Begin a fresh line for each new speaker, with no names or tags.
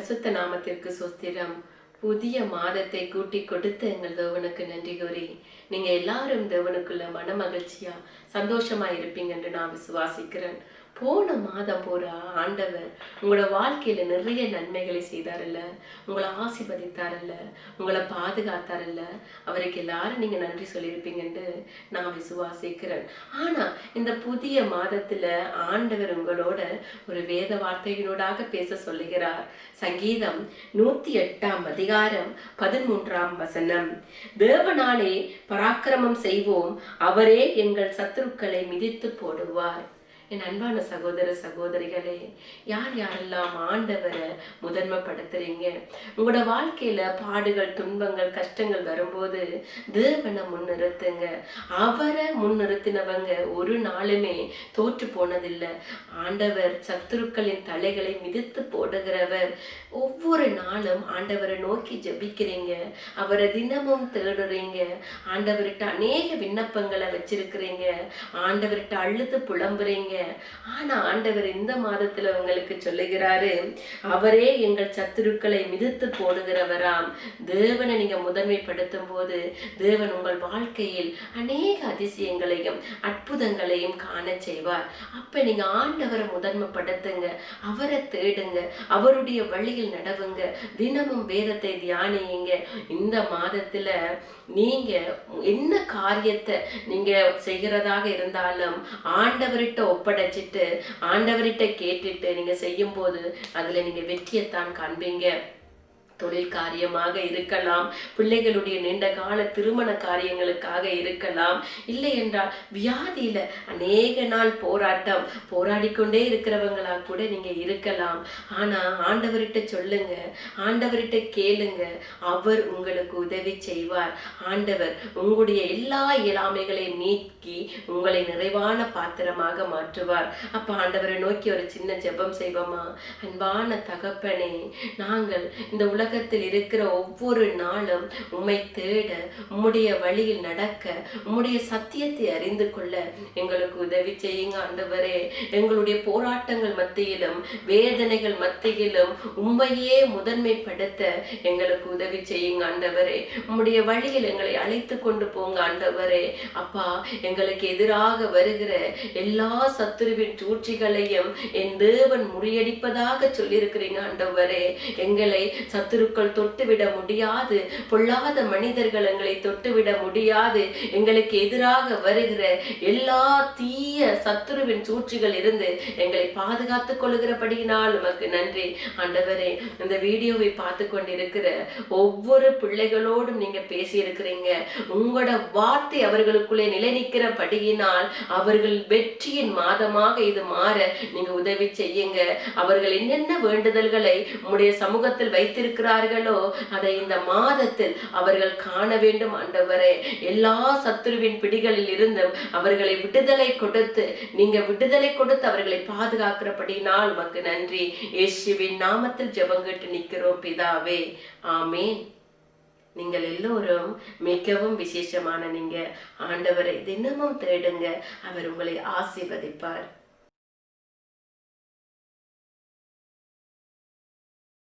பரிசுத்த நாமத்திற்கு சுஸ்திரம் புதிய மாதத்தை கூட்டி கொடுத்த எங்கள் தேவனுக்கு நன்றி கூறி நீங்க எல்லாரும் தேவனுக்குள்ள மன மகிழ்ச்சியா சந்தோஷமா இருப்பீங்க என்று நான் விசுவாசிக்கிறேன். போன மாதம் பூரா ஆண்டவர் உங்களோட வாழ்க்கையில நிறைய நன்மைகளை செய்தாரல்ல? உங்களை ஆசீர்வதித்தாரல்ல? உங்களை பாதுகாத்தாரல்ல? அவருக்கு எல்லாரும் நீங்க நன்றி சொல்லியிருப்பீங்கன்ட்டு நான் விசுவாசிக்கிறேன். ஆனா இந்த புதிய மாதத்துல ஆண்டவர் உங்களோட ஒரு வேத வார்த்தையினோடாக பேச சொல்லுகிறார். சங்கீதம் நூத்தி எட்டாம் அதிகாரம் பதிமூன்றாம் வசனம். தேவனாலே பராக்கிரமம் செய்வோம். அவரே எங்கள் சத்துருக்களை மிதித்து போடுவார். என் அன்பான சகோதர சகோதரிகளே யார் யாரெல்லாம் ஆண்டவரை முதன்மைப்படுத்துறீங்க? உங்களோட வாழ்க்கையில பாடுகள் துன்பங்கள் கஷ்டங்கள் வரும்போது தேவனை முன்னிறுத்துங்க. அவரை முன்னிறுத்தினவங்க ஒரு நாளுமே தோற்று போனதில்லை. ஆண்டவர் சத்துருக்களின் தலைகளை மிதித்து போடுகிறவர். ஒவ்வொரு நாளும் ஆண்டவரை நோக்கி ஜெபிக்கிறீங்க. அவரை தினமும் தேடுறீங்க. ஆண்டவர்கிட்ட அநேக விண்ணப்பங்களை வச்சிருக்கிறீங்க. ஆண்டவர்கிட்ட அழுது புலம்புறீங்க. ஆனா ஆண்டவர் இந்த மாதத்துல உங்களுக்கு சொல்லுகிறாரு அவரே எங்கள் சத்துருக்களை மிதித்து போடுகிறவராம். தேவனை நீங்க முதன்மைப்படுத்தும் போது தேவன் உங்கள் வாழ்க்கையில் அநேக அதிசயங்களையும் அற்புதங்களையும் காண செய்வார். அப்ப நீங்க ஆண்டவரை முதன்மைப்படுத்துங்க அவரை தேடுங்க அவருடைய வழியில் நடவுங்க தினமும் வேதத்தை தியானியுங்க. இந்த மாதத்துல நீங்க என்ன காரியத்தை நீங்க செய்கிறதாக இருந்தாலும் ஆண்டவர்கிட்ட ஒப்ப ஒப்படைச்சிட்டு ஆண்டவர்கிட்ட கேட்டுட்டு நீங்க செய்யும் போது அதுல நீங்க வெற்றியைத்தான் காண்பீங்க. தொழில் காரியமாக இருக்கலாம். பிள்ளைகளுடைய நீண்ட கால திருமண காரியங்களுக்காக இருக்கலாம். இல்லை என்றால் வியாதியில அநேக நாள் போராட்டம் போராடிக்கொண்டே இருக்கிறவங்களா கூட நீங்க இருக்கலாம். ஆனா ஆண்டவர்கிட்ட சொல்லுங்க ஆண்டவர்கிட்ட கேளுங்க. அவர் உங்களுக்கு உதவி செய்வார். ஆண்டவர் உங்களுடைய எல்லா இயலாமைகளையும் நீக்கி உங்களை நிறைவான பாத்திரமாக மாற்றுவார். அப்ப ஆண்டவரை நோக்கி ஒரு சின்ன ஜெபம் செய்வோமா? அன்பான தகப்பனே நாங்கள் இந்த உலக உலகத்தில் இருக்கிற ஒவ்வொரு நாளும் உம்மை தேட உம்முடைய வழியில் நடக்க உம்முடைய சத்தியத்தை அறிந்து கொள்ள எங்களுக்கு உதவி செய்யுங்க ஆண்டவரே. எங்களுடைய போராட்டங்கள் மத்தியிலும் வேதனைகள் மத்தியிலும் உண்மையே முதன்மைப்படுத்த எங்களுக்கு உதவி செய்யுங்க ஆண்டவரே. உம்முடைய வழியில் எங்களை அழைத்து கொண்டு போங்க ஆண்டவரே. அப்பா எங்களுக்கு எதிராக வருகிற எல்லா சத்துருவின் சூழ்ச்சிகளையும் என் தேவன் முறியடிப்பதாக சொல்லியிருக்கிறீங்க ஆண்டவரே. எங்களை சத்துரு சத்துருக்கள் தொட்டுவிட முடியாது. பொல்லாத மனிதர்கள் எங்களை தொட்டுவிட முடியாது. எங்களுக்கு எதிராக வருகிற எல்லா தீய சத்துருவின் சூழ்ச்சிகள் இருந்து எங்களை பாதுகாத்துக் கொள்கிறபடியினால் உமக்கு நன்றி. ஆண்டவரே இந்த வீடியோவை பார்த்து கொண்டிருக்கிற ஒவ்வொரு பிள்ளைகளோடும் நீங்க பேசியிருக்கிறீங்க. உங்களோட வார்த்தை அவர்களுக்குள்ளே நிலை நிற்கிறபடியினால் அவர்கள் வெற்றியின் மாதமாக இது மாற நீங்க உதவி செய்யுங்க. அவர்கள் என்னென்ன வேண்டுதல்களை உங்களுடைய சமூகத்தில் வைத்திருக்கிறார் இருக்கிறார்களோ? அதை இந்த மாதத்தில் அவர்கள் காண வேண்டும் ஆண்டவரே. எல்லா சத்துருவின் பிடிகளில் இருந்தும் அவர்களை விடுதலை கொடுத்து நீங்க விடுதலை கொடுத்து அவர்களை பாதுகாக்கிறபடினால் உமக்கு நன்றி. இயேசுவின் நாமத்தில் ஜெபங்கட்டு நிற்கிறோம் பிதாவே. ஆமேன். நீங்கள் எல்லோரும் மிகவும் விசேஷமான நீங்க. ஆண்டவரை தினமும் தேடுங்க. அவர் உங்களை ஆசீர்வதிப்பார்.